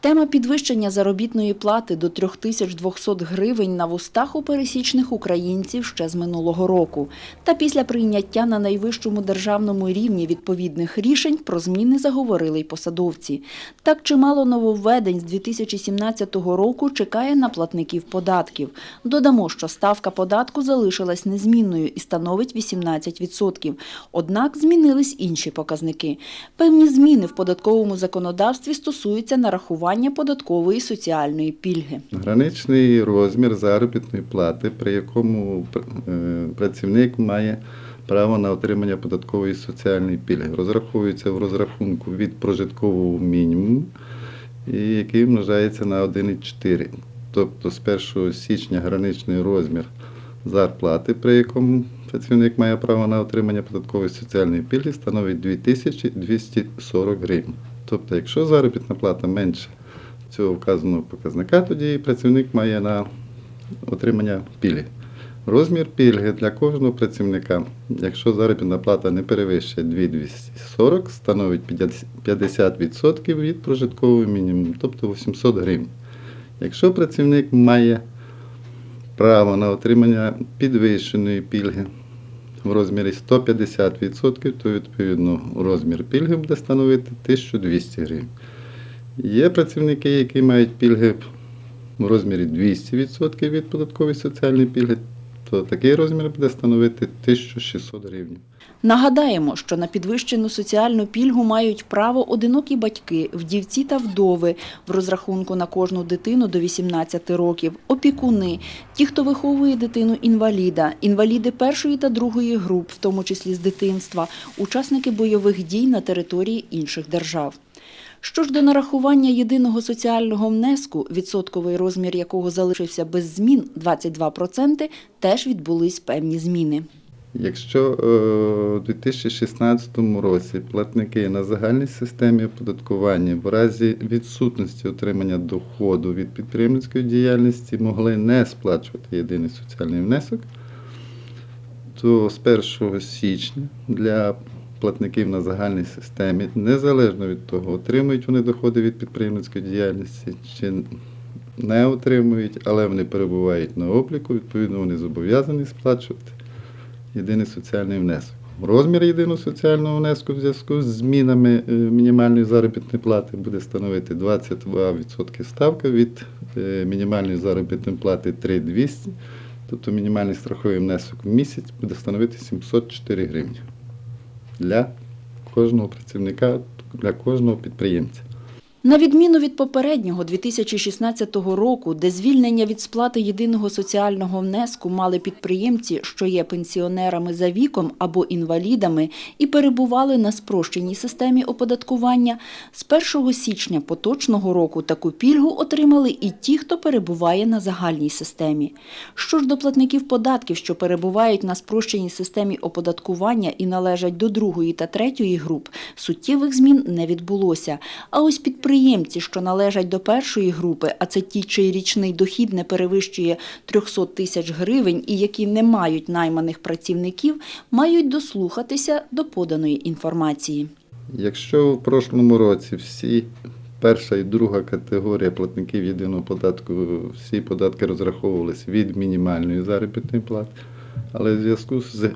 Тема підвищення заробітної плати до 3200 гривень на вустах у пересічних українців ще з минулого року. Та після прийняття на найвищому державному рівні відповідних рішень про зміни заговорили й посадовці. Так чимало нововведень з 2017 року чекає на платників податків. Додамо, що ставка податку залишилась незмінною і становить 18%. Однак змінились інші показники. Певні зміни в податковому законодавстві стосуються нарахування податкової соціальної пільги. Граничний розмір заробітної плати, при якому е, працівник має право на отримання податкової соціальної пільги, розраховується в розрахунку від прожиткового мінімуму, який множається на 1,4. Тобто з 1 січня граничний розмір зарплати, при якому працівник має право на отримання податкової соціальної пільги, становить 2240 гривень. Тобто, якщо заробітна плата менше цього вказаного показника, тоді працівник має на отримання пільги. Розмір пільги для кожного працівника, якщо заробітна плата не перевищує 2240, становить 50% від прожиткового мінімуму, тобто 800 гривень. Якщо працівник має право на отримання підвищеної пільги в розмірі 150%, то відповідно розмір пільги буде становити 1200 гривень. Є працівники, які мають пільги в розмірі 200% від податкової соціальної пільги, то такий розмір буде становити 1600 гривень. Нагадаємо, що на підвищену соціальну пільгу мають право одинокі батьки, вдівці та вдови в розрахунку на кожну дитину до 18 років, опікуни, ті, хто виховує дитину-інваліда, інваліди першої та другої груп, в тому числі з дитинства, учасники бойових дій на території інших держав. Що ж до нарахування єдиного соціального внеску, відсотковий розмір якого залишився без змін 22%, теж відбулись певні зміни. Якщо е, у 2016 році платники на загальній системі оподаткування в разі відсутності отримання доходу від підприємницької діяльності могли не сплачувати єдиний соціальний внесок, то з 1 січня для платників на загальній системі, незалежно від того, отримують вони доходи від підприємницької діяльності чи не отримують, але вони перебувають на обліку, відповідно, вони зобов'язані сплачувати єдиний соціальний внесок. Розмір єдиного соціального внеску в зв'язку з змінами е, мінімальної заробітної плати буде становити 22% ставка від е, мінімальної заробітної плати 3200, тобто мінімальний страховий внесок в місяць буде становити 704 гривні для кожного працівника, для кожного підприємця. На відміну від попереднього 2016 року, де звільнення від сплати єдиного соціального внеску мали підприємці, що є пенсіонерами за віком або інвалідами і перебували на спрощеній системі оподаткування, з 1 січня поточного року таку пільгу отримали і ті, хто перебуває на загальній системі. Що ж до платників податків, що перебувають на спрощеній системі оподаткування і належать до другої та третьої груп, суттєвих змін не відбулося. А ось підприємці, що належать до першої групи, а це ті, чий річний дохід не перевищує 300 тисяч гривень і які не мають найманих працівників, мають дослухатися до поданої інформації. Якщо в прошлому році всі перша і друга категорія платників єдиного податку, всі податки розраховувалися від мінімальної заробітної плати, але в зв'язку з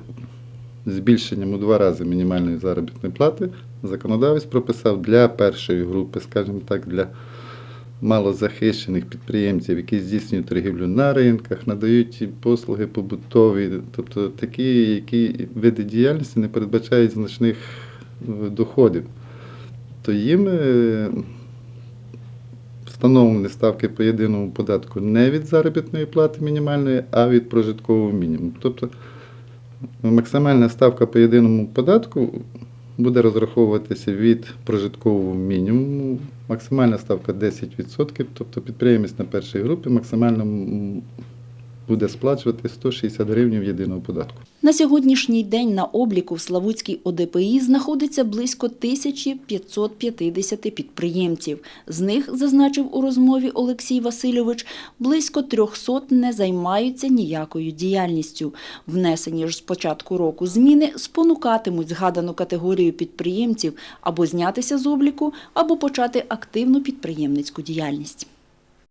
збільшенням у два рази мінімальної заробітної плати, законодавець прописав для першої групи, скажімо так, для малозахищених підприємців, які здійснюють торгівлю на ринках, надають послуги побутові, тобто такі, які види діяльності не передбачають значних е, доходів, то їм е, встановлені ставки по єдиному податку не від заробітної плати мінімальної, а від прожиткового мінімуму. Тобто максимальна ставка по єдиному податку буде розраховуватися від прожиткового мінімуму. Максимальна ставка 10%, тобто підприємець на першій групі максимально буде сплачувати 160 гривень єдиного податку. На сьогоднішній день на обліку в Славутській ОДПІ знаходиться близько 1550 підприємців. З них, зазначив у розмові Олексій Васильович, близько 300 не займаються ніякою діяльністю. Внесені ж з початку року зміни спонукатимуть згадану категорію підприємців або знятися з обліку, або почати активну підприємницьку діяльність.